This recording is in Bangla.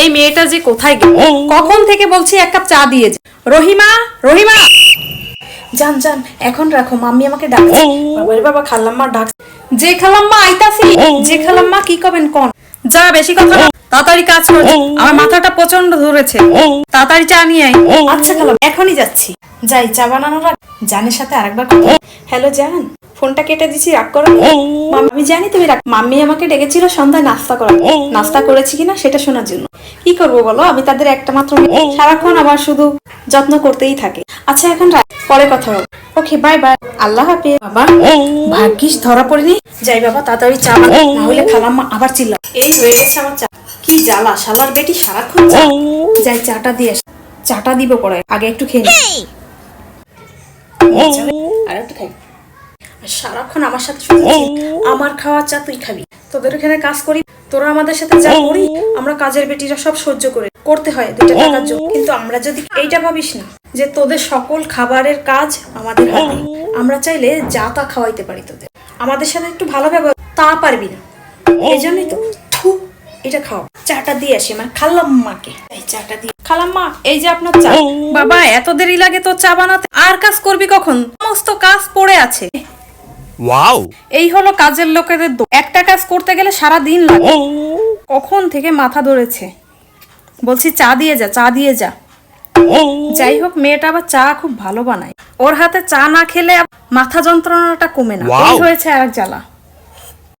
এই মেয়েটা যে কোথায় গেল? কখন থেকে বলছি এক কাপ চা দিয়ে যা। রহিমা রহিমা। জান জান এখন রাখো মাম্মি আমাকে ডাকছে। বাবারে বাবা খালাম্মা ডাক যে খালাম্মা আইতাছি। যে খালাম্মা কি কবেন কোন? যা বেশি কথা না। তাড়াতাড়ি কাজ কর। আমার মাথাটা প্রচণ্ড ধরেছে। তাড়াতাড়ি চা নিয়ে আয়। আচ্ছা খালাম এখনই যাচ্ছি। যাই চা বানানোর আগে জানের সাথে আরেকবার কথা। হ্যালো জান ফোনটা কেটে দিছি রাগ করো মাম্মি জানি তুমি রাগ মাম্মি আমাকে ডেকেছিল সন্ধ্যায় নাস্তা করার। নাস্তা করেছি কিনা সেটা শোনার জন্য। কি করব বলো? আমি তাদের একটা মাত্র সারাক্ষণ আবার শুধু যত্ন করতেই থাকে। আচ্ছা এখন পরে কথা হবে। Okay bye bye. আল্লাহ হাফেজ। বাবা ভাগ্যিস ধরা পড়েনি। যাই বাবা তাড়াতাড়ি চা না হলে খালাম্মা আবার চিল্লা এই হয়ে গেছে আমার চা। কি জ্বালা শালার বেটি সারাক্ষণ যাই চাটা দিয়ে আসি। চাটা দিব পরে। আগে একটু খেয়ে নি। আর একটু খাই। সারাক্ষণ আমার সাথে শুধু আমার খাওয়া চা তুই খাবি। তোদের এখানে কাজ করি তোরা আমাদের সাথে যা করি আমরা কাজের বেটিরা সব সহ্য করে। করতে হয় দুইটা টাকার জন্য। কিন্তু আমরা যদি এইটা ভাবিস না যে তোদের সকল খাবারের কাজ আমাদের হাতে আমরা চাইলে যা তা খাওয়াইতে পারি তোদের। আমাদের সাথে একটু ভালো ব্যবহার তা পারবি না। এই জন্যই তো থু, এটা খাও। চাটা দিয়ে আসি মানে খালাম্মাকে। এই চাটা দিয়ে। খালাম্মা এই যে আপনার চা। বাবা এত দেরি লাগে তো চা বানাতে? আর কাজ করবি কখন? সমস্ত কাজ পড়ে আছে। Wow! এই হলো কাজের লোকেদের একটা কাজ করতে গেলে সারা দিন লাগে। কখন থেকে মাথা ধরেছে? বলছি চা দিয়ে যা চা দিয়ে যা। যাই হোক মেয়েটা আবার চা খুব ভালো বানায়। ওর হাতে চা না খেলে মাথা যন্ত্রণাটা কমে না। হয়েছে আর জ্বালা।